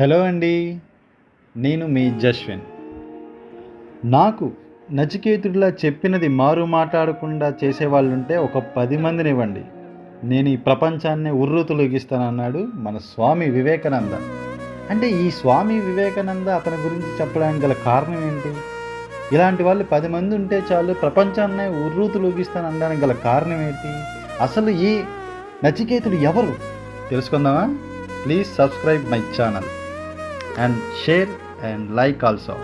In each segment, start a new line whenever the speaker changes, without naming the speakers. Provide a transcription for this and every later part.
Hello అండి నేను మీ జస్విన్ నాకు నచికేతుడిలా చెప్పినది మారు మాట్లాడకుండా చేసేవాళ్ళుంటే ఒక పది మందిని ఇవ్వండి నేను ఈ ప్రపంచాన్ని ఉర్రు తొలగిస్తానన్నాడు మన స్వామి వివేకానంద. అంటే ఈ స్వామి వివేకానంద అతని గురించి చెప్పడానికి గల కారణం ఏంటి? ఇలాంటి వాళ్ళు పది మంది ఉంటే చాలు ప్రపంచాన్ని ఉర్రు అనడానికి గల కారణం ఏంటి? అసలు ఈ నచికేతుడు ఎవరు? తెలుసుకుందామా? Please subscribe my channel. And share and like also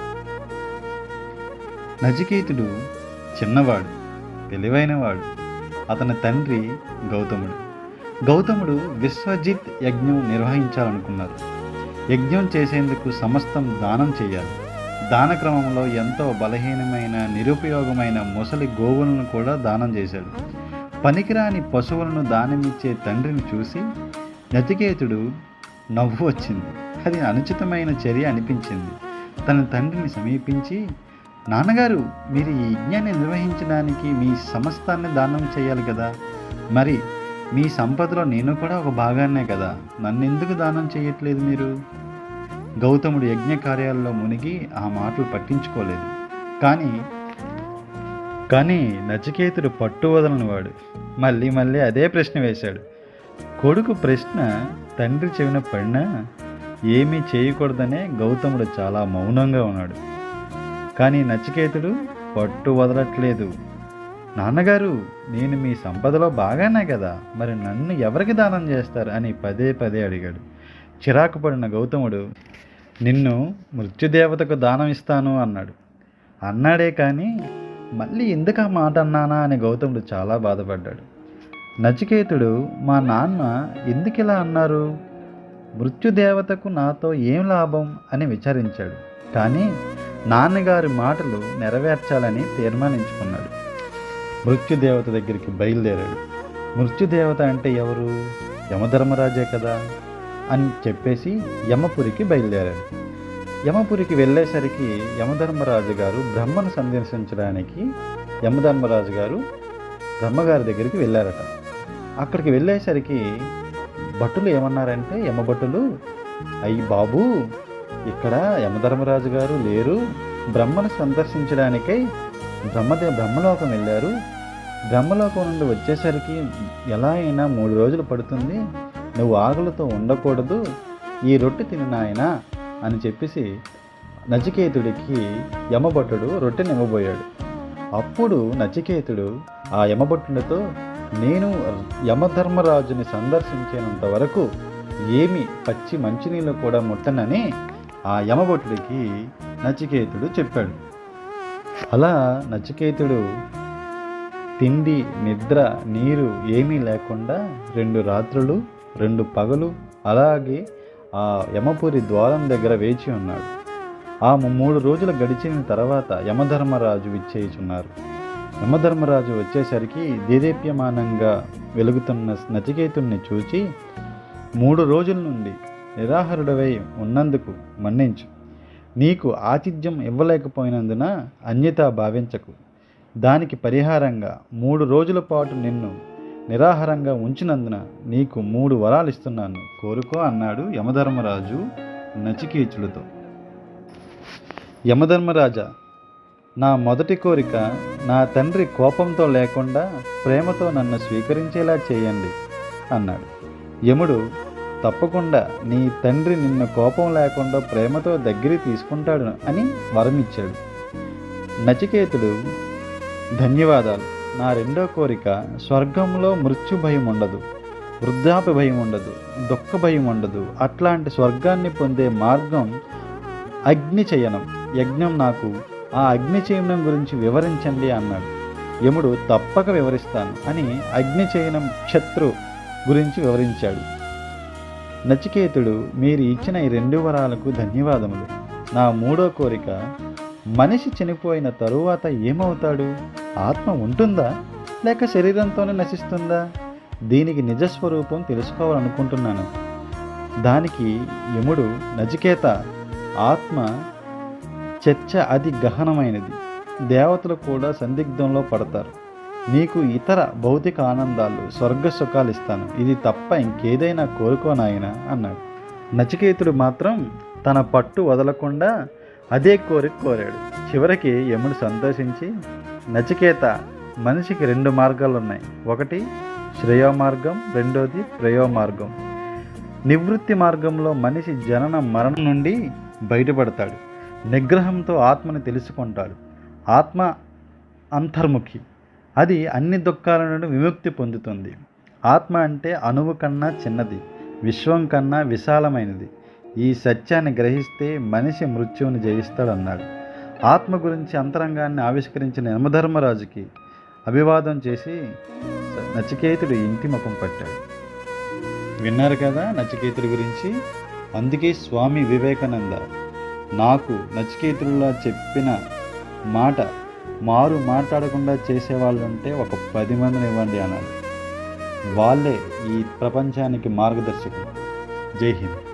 నచికేతుడు చిన్నవాడు తెలివైనవాడు. అతని తండ్రి గౌతముడు. గౌతముడు విశ్వజిత్ యజ్ఞం నిర్వహించాలనుకున్నారు. యజ్ఞం చేసేందుకు సమస్తం దానం చేయాలి. దాన క్రమంలో ఎంతో బలహీనమైన నిరుపయోగమైన ముసలి గోవులను కూడా దానం చేశాడు. పనికిరాని పశువులను దానమిచ్చే తండ్రిని చూసి నచికేతుడు నవ్వు వచ్చింది. అది అనుచితమైన చర్య అనిపించింది. తన తండ్రిని సమీపించి నాన్నగారు మీరు ఈ యజ్ఞాన్ని నిర్వహించడానికి మీ సమస్తాన్ని దానం చేయాలి కదా. మరి మీ సంపదలో నేను కూడా ఒక భాగాన్నే కదా. నన్ను ఎందుకు దానం చేయట్లేదు మీరు? గౌతముడు యజ్ఞ కార్యాలలో మునిగి ఆ మాటలు పట్టించుకోలేదు. కానీ కానీ నచికేతుడు పట్టు వదలని వాడు మళ్ళీ మళ్ళీ అదే ప్రశ్న వేశాడు. కొడుకు ప్రశ్న తండ్రి చెవిన పడినా ఏమీ చేయకూడదనే గౌతముడు చాలా మౌనంగా ఉన్నాడు. కానీ నచికేతుడు పట్టు వదలట్లేదు. నాన్నగారు నేను మీ సంపదలో బాగానే కదా మరి నన్ను ఎవరికి దానం చేస్తారు అని పదే పదే అడిగాడు. చిరాకు పడిన గౌతముడు నిన్ను మృత్యుదేవతకు దానం ఇస్తాను అన్నాడు. అన్నాడే కానీ మళ్ళీ ఎందుకు ఆ మాట అన్నానా అని గౌతముడు చాలా బాధపడ్డాడు. నచికేతుడు మా నాన్న ఎందుకు ఇలా అన్నారు? మృత్యుదేవతకు నాతో ఏం లాభం? అని విచారించాడు. కానీ నాన్నగారి మాటలు నెరవేర్చాలని తీర్మానించుకున్నాడు. మృత్యుదేవత దగ్గరికి బయలుదేరాడు. మృత్యుదేవత అంటే ఎవరు? యమధర్మరాజే కదా? అని చెప్పేసి యమపురికి బయలుదేరాడు. యమపురికి వెళ్ళేసరికి యమధర్మరాజు గారు బ్రహ్మను సందర్శించడానికి యమధర్మరాజు గారు బ్రహ్మగారి దగ్గరికి వెళ్ళారట. అక్కడికి వెళ్ళేసరికి భటులు ఏమన్నారంటే యమభటులు అయ్యి బాబు ఇక్కడ యమధర్మరాజు గారు లేరు. బ్రహ్మను సందర్శించడానికై బ్రహ్మదే బ్రహ్మలోకం వెళ్ళారు. బ్రహ్మలోకం నుండి వచ్చేసరికి ఎలా అయినా మూడు రోజులు పడుతుంది. నువ్వు ఆకలితో ఉండకూడదు. ఈ రొట్టె తిని నాయనా అని చెప్పేసి నచికేతుడికి యమభట్టుడు రొట్టెనివ్వబోయాడు అప్పుడు నచికేతుడు ఆ యమభట్టుడితో నేను యమధర్మరాజుని సందర్శించేంత వరకు ఏమి పచ్చి మంచినీళ్ళు కూడా ముట్టనని ఆ యమభట్టుడికి నచికేతుడు చెప్పాడు. అలా నచికేతుడు తిండి నిద్ర నీరు ఏమీ లేకుండా రెండు రాత్రులు రెండు పగలు అలాగే ఆ యమపురి ద్వారం దగ్గర వేచి ఉన్నాడు. ఆ మూడు రోజులు గడిచిన తర్వాత యమధర్మరాజు విచ్చేయుచున్నారు. యమధర్మరాజు వచ్చేసరికి దేదీప్యమానంగా వెలుగుతున్న నచికేతుణ్ణి చూచి మూడు రోజుల నుండి నిరాహారుడవై ఉన్నందుకు మన్నించు. నీకు ఆతిథ్యం ఇవ్వలేకపోయినందున అన్యత భావించకు. దానికి పరిహారంగా మూడు రోజుల పాటు నిన్ను నిరాహారంగా ఉంచినందున నీకు మూడు వరాలు ఇస్తున్నాను. కోరుకో అన్నాడు యమధర్మరాజు నచికేతులతో యమధర్మరాజా నా మొదటి కోరిక నా తండ్రి కోపంతో లేకుండా ప్రేమతో నన్ను స్వీకరించేలా చేయండి అన్నాడు. యముడు తప్పకుండా నీ తండ్రి నిన్ను కోపం లేకుండా ప్రేమతో దగ్గరికి తీసుకుంటాడు అని వరమిచ్చాడు. నచికేతుడు ధన్యవాదాలు. నా రెండో కోరిక స్వర్గంలో మృత్యు భయం ఉండదు వృద్ధాప్య భయం ఉండదు దుఃఖ భయం ఉండదు. అట్లాంటి స్వర్గాన్ని పొందే మార్గం అగ్ని చయనం యజ్ఞం నాకు ఆ అగ్నిచయనం గురించి వివరించండి అన్నాడు. యముడు తప్పక వివరిస్తాను అని అగ్నిచయనం క్షత్రు గురించి వివరించాడు. నచికేతుడు మీరు ఇచ్చిన ఈ రెండు వరాలకు ధన్యవాదములు. నా మూడో కోరిక మనిషి చనిపోయిన తరువాత ఏమవుతాడు? ఆత్మ ఉంటుందా? లేక శరీరంతోనే నశిస్తుందా? దీనికి నిజస్వరూపం తెలుసుకోవాలనుకుంటున్నాను. దానికి యముడు నచికేత ఆత్మ చర్చ అతి గహనమైనది. దేవతలు కూడా సందిగ్ధంలో పడతారు. నీకు ఇతర భౌతిక ఆనందాలు స్వర్గ సుఖాలు ఇస్తాను. ఇది తప్ప ఇంకేదైనా కోరుకోనాయన అన్నాడు. నచికేతుడు మాత్రం తన పట్టు వదలకుండా అదే కోరిక కోరాడు. చివరికి యముడు సంతోషించి నచికేత మనిషికి రెండు మార్గాలు ఉన్నాయి ఒకటి శ్రేయో మార్గం రెండోది ప్రయో మార్గం నివృత్తి మార్గంలో మనిషి జనన మరణం నుండి బయటపడతాడు. నిగ్రహంతో ఆత్మని తెలుసుకుంటాడు ఆత్మ అంతర్ముఖి. అది అన్ని దుఃఖాల నుండి విముక్తి పొందుతుంది. ఆత్మ అంటే అణువు కన్నా చిన్నది విశ్వం కన్నా విశాలమైనది. ఈ సత్యాన్ని గ్రహిస్తే మనిషి మృత్యువుని జయిస్తాడన్నాడు. ఆత్మ గురించి అంతరంగాన్ని ఆవిష్కరించిన యమధర్మరాజుకి అభివాదం చేసి నచికేతుడు ఇంటి ముఖం పట్టాడు. విన్నారు కదా నచికేతుడి గురించి? అందుకే స్వామి వివేకానంద నాకు నచికేతుడిలా చెప్పిన మాట మారు మాట్లాడకుండా చేసేవాళ్ళు ఉంటే ఒక పది మందిని ఇవ్వండి అన్నాడు వాళ్ళే ఈ ప్రపంచానికి మార్గదర్శకులు. జై హింద్.